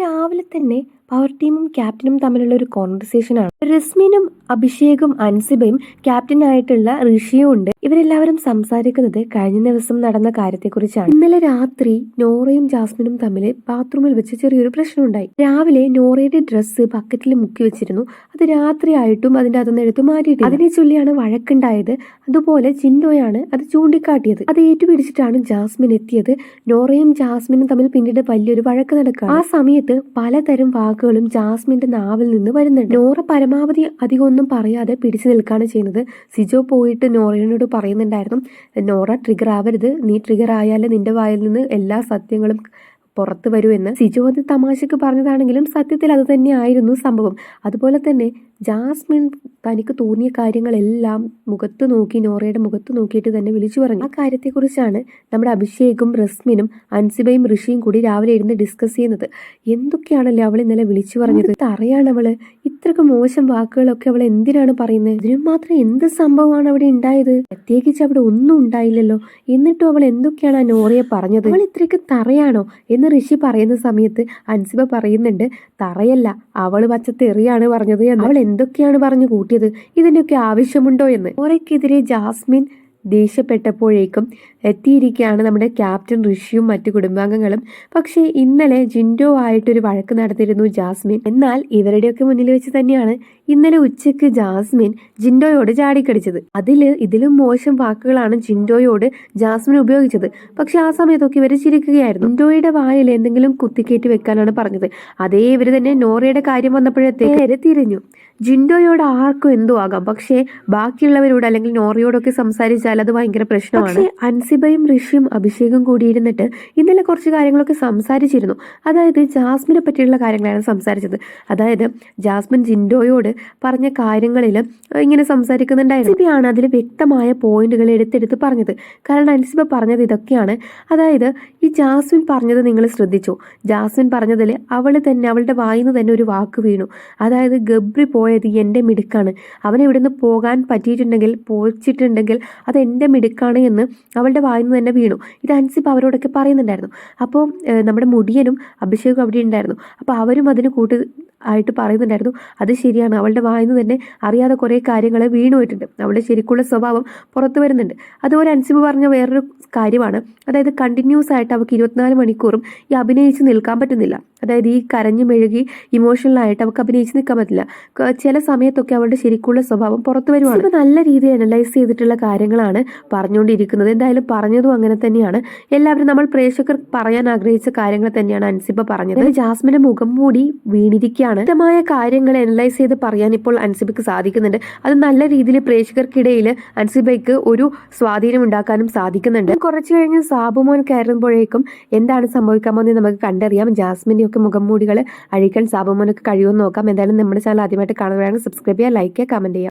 രാവിലെ തന്നെ പവർ ടീമും ക്യാപ്റ്റനും തമ്മിലുള്ള ഒരു കോൺവെർസേഷനാണ് റസ്മിനും അഭിഷേകും അൻസിബയും ക്യാപ്റ്റനായിട്ടുള്ള ഋഷിയും ഉണ്ട്. ഇവരെല്ലാവരും സംസാരിക്കുന്നത് കഴിഞ്ഞ ദിവസം നടന്ന കാര്യത്തെക്കുറിച്ചാണ്. ഇന്നലെ രാത്രി നോറയും ജാസ്മിനും തമ്മിൽ ബാത്റൂമിൽ വെച്ച് ചെറിയൊരു പ്രശ്നം ഉണ്ടായി രാവിലെ നോറയുടെ ഡ്രസ്സ് ബക്കറ്റിൽ മുക്കി വെച്ചിരുന്നു. അത് രാത്രി ആയിട്ടും അതിന്റെ അതൊന്നും എടുത്തു മാറ്റിയിട്ട് അതിനെ ചൊല്ലിയാണ് വഴക്കുണ്ടായത്. അതുപോലെ ചിൻഡോയാണ് അത് ചൂണ്ടിക്കാട്ടിയത്. അത് ഏറ്റുപിടിച്ചിട്ടാണ് ജാസ്മിൻ എത്തിയത്. നോറയും ജാസ്മിനും തമ്മിൽ പിന്നീട് വലിയൊരു വഴക്ക് നടക്കുക ആ സമയത്ത് പലതരം വാക്കുകളും ജാസ്മിന്റെ നാവിൽ നിന്ന് വരുന്നുണ്ട്. നോറ പരമാവധി അധികം ഒന്നും പറയാതെ പിടിച്ചു നിൽക്കുകയാണ് ചെയ്യുന്നത്. സിജോ പോയിട്ട് നോറയോട് പറയുന്നുണ്ടായിരുന്നു. നോറ ട്രിഗർ ആവരുത്. നീ ട്രിഗർ ആയാൽ നിന്റെ വായിൽ നിന്ന് എല്ലാ സത്യങ്ങളും പുറത്തു വരൂ എന്ന് സിജു അത് തമാശക്ക് പറഞ്ഞതാണെങ്കിലും സത്യത്തിൽ അത് തന്നെയായിരുന്നു സംഭവം. അതുപോലെ തന്നെ ജാസ്മിൻ തനിക്ക് തോന്നിയ കാര്യങ്ങളെല്ലാം മുഖത്ത് നോക്കി നോറയുടെ മുഖത്ത് നോക്കിയിട്ട് തന്നെ വിളിച്ചു പറഞ്ഞു. ആ കാര്യത്തെക്കുറിച്ചാണ് നമ്മുടെ അഭിഷേകും റസ്മിനും അൻസിബയും ഋഷിയും കൂടി രാവിലെ ഇരുന്ന് ഡിസ്കസ് ചെയ്യുന്നത്. എന്തൊക്കെയാണല്ലോ അവൾ ഇന്നലെ വിളിച്ചു പറഞ്ഞത്? അറിയാണ് അവൾ? ഇത്രക്ക് മോശം വാക്കുകളൊക്കെ അവൾ എന്തിനാണ് പറയുന്നത്? ഇതിനും മാത്രം എന്ത് സംഭവമാണ് അവിടെ ഉണ്ടായത്? പ്രത്യേകിച്ച് അവിടെ ഒന്നും ഉണ്ടായില്ലല്ലോ. എന്നിട്ടും അവൾ എന്തൊക്കെയാണ് ആ നോറയെ പറഞ്ഞത്? അവൾ ഇത്രയ്ക്ക് തറയാണോ? എന്ന് ഋഷി പറയുന്ന സമയത്ത് അൻസിബ പറയുന്നുണ്ട് തറയല്ല അവൾ വച്ച തെറിയാണ് പറഞ്ഞത് അവൾ എന്തൊക്കെയാണ് പറഞ്ഞു കൂട്ടിയത്? ഇതിന്റെയൊക്കെ ആവശ്യമുണ്ടോ എന്ന്. ഓരയ്ക്കെതിരെ ജാസ്മിൻ ദേഷ്യപ്പെട്ടപ്പോഴേക്കും എത്തിയിരിക്കുകയാണ് നമ്മുടെ ക്യാപ്റ്റൻ ഋഷിയും മറ്റു കുടുംബാംഗങ്ങളും. പക്ഷേ ഇന്നലെ ജിൻഡോ ആയിട്ടൊരു വഴക്ക് നടത്തിയിരുന്നു ജാസ്മിൻ. എന്നാൽ ഇവരുടെയൊക്കെ മുന്നിൽ വെച്ച് തന്നെയാണ് ഇന്നലെ ഉച്ചയ്ക്ക് ജാസ്മിൻ ജിൻഡോയോട് ചാടിക്കടിച്ചത്. അതിൽ ഇതിലും മോശം വാക്കുകളാണ് ജിൻഡോയോട് ജാസ്മിൻ ഉപയോഗിച്ചത്. പക്ഷെ ആ സമയത്തൊക്കെ ഇവർ ചിരിക്കുകയായിരുന്നു. ജിൻഡോയുടെ വായിൽ എന്തെങ്കിലും കുത്തിക്കേറ്റ് വെക്കാനാണ് പറഞ്ഞത്. അതേ ഇവർ തന്നെ നോറയുടെ കാര്യം വന്നപ്പോഴത്തേക്ക് തിരിഞ്ഞു. ജിൻഡോയോട് ആർക്കും എന്തോ ആകാം. പക്ഷേ ബാക്കിയുള്ളവരോട് അല്ലെങ്കിൽ നോറിയോടൊക്കെ സംസാരിച്ചാൽ അത് ഭയങ്കര പ്രശ്നമാണ്. അൻസിബയും ഋഷിയും അഭിഷേകും കൂടിയിരുന്നിട്ട് ഇന്നലെ കുറച്ച് കാര്യങ്ങളൊക്കെ സംസാരിച്ചിരുന്നു. അതായത് ജാസ്മിനെ പറ്റിയുള്ള കാര്യങ്ങളാണ് സംസാരിച്ചത്. അതായത് ജാസ്മിൻ ജിൻഡോയോട് പറഞ്ഞ കാര്യങ്ങളിൽ ഇങ്ങനെ സംസാരിക്കുന്നുണ്ടായിരുന്നു. അൻസിബയാണ് അതിൽ വ്യക്തമായ പോയിന്റുകൾ എടുത്തെടുത്ത് പറഞ്ഞത്. കാരണം അൻസിബ പറഞ്ഞത് ഇതൊക്കെയാണ്. അതായത് ഈ ജാസ്മിൻ പറഞ്ഞത് നിങ്ങൾ ശ്രദ്ധിച്ചു? ജാസ്മിൻ പറഞ്ഞതിൽ അവൾ തന്നെ അവളുടെ വായിന്ന് തന്നെ ഒരു വാക്ക് വീണു. അതായത് ഗബ്രി പോയത് എന്റെ മിടുക്കാണ്. അവൻ ഇവിടുന്ന് പോകാൻ പറ്റിയിട്ടുണ്ടെങ്കിൽ പോയിച്ചിട്ടുണ്ടെങ്കിൽ അത് എന്റെ മിടുക്കാണ് എന്ന് അവളുടെ വായിൽ നിന്ന് തന്നെ വീണു. ഇത് അൻസിബ് അവരോടൊക്കെ പറയുന്നുണ്ടായിരുന്നു. അപ്പോൾ നമ്മുടെ മുടിയനും അഭിഷേകും അവിടെ ഉണ്ടായിരുന്നു. അപ്പോൾ അവരും അതിന് കൂട്ട് ആയിട്ട് പറയുന്നുണ്ടായിരുന്നു അത് ശരിയാണ്. അവളുടെ വായിന്ന് തന്നെ അറിയാതെ കുറേ കാര്യങ്ങൾ വീണു പോയിട്ടുണ്ട്. അവളുടെ ശരിക്കുള്ള സ്വഭാവം പുറത്തു വരുന്നുണ്ട്. അതുപോലെ അൻസിബ് പറഞ്ഞ വേറൊരു കാര്യമാണ്. അതായത് കണ്ടിന്യൂസ് ആയിട്ട് അവൾക്ക് ഇരുപത്തിനാല് മണിക്കൂറും ഈ അഭിനയിച്ച് നിൽക്കാൻ പറ്റുന്നില്ല. അതായത് ഈ കരഞ്ഞു മെഴുകി ഇമോഷണലായിട്ട് അവൾക്ക് അഭിനയിച്ച് നിൽക്കാൻ പറ്റില്ല. ചില സമയത്തൊക്കെ അവളുടെ ശരിക്കുള്ള സ്വഭാവം പുറത്തു വരുവാണ്. നല്ല രീതിയിൽ അനലൈസ് ചെയ്തിട്ടുള്ള കാര്യങ്ങളാണ് പറഞ്ഞുകൊണ്ടിരിക്കുന്നത്. എന്തായാലും പറഞ്ഞതും അങ്ങനെ തന്നെയാണ്. എല്ലാവരും നമ്മൾ പ്രേക്ഷകർ പറയാൻ ആഗ്രഹിച്ച കാര്യങ്ങൾ തന്നെയാണ് അൻസിബ പറഞ്ഞത്. ജാസ്മിന്റെ മുഖം മൂടി വീണിരിക്കുകയാണ്. വ്യക്തമായ കാര്യങ്ങൾ അനലൈസ് ചെയ്ത് പറയാൻ ഇപ്പോൾ അൻസിബയ്ക്ക് സാധിക്കുന്നുണ്ട്. അത് നല്ല രീതിയിൽ പ്രേക്ഷകർക്കിടയിൽ അൻസിബയ്ക്ക് ഒരു സ്വാധീനം ഉണ്ടാക്കാനും സാധിക്കുന്നുണ്ട്. കുറച്ച് കഴിഞ്ഞ് സാബുമോൻ കയറുമ്പോഴേക്കും എന്താണ് സംഭവിക്കാമെന്ന് നമുക്ക് കണ്ടറിയാം. ജാസ്മിന്റെ ഒക്കെ മുഖംമൂടികൾ അഴിക്കാൻ സാബുമോനൊക്കെ കഴിയുമെന്ന് നോക്കാം. എന്തായാലും നമ്മുടെ ചാനൽ ആദ്യമായിട്ട് കാണുകയാണെങ്കിൽ സബ്സ്ക്രൈബ് ചെയ്യുക ലൈക്ക് ചെയ്യുക കമന്റ് ചെയ്യുക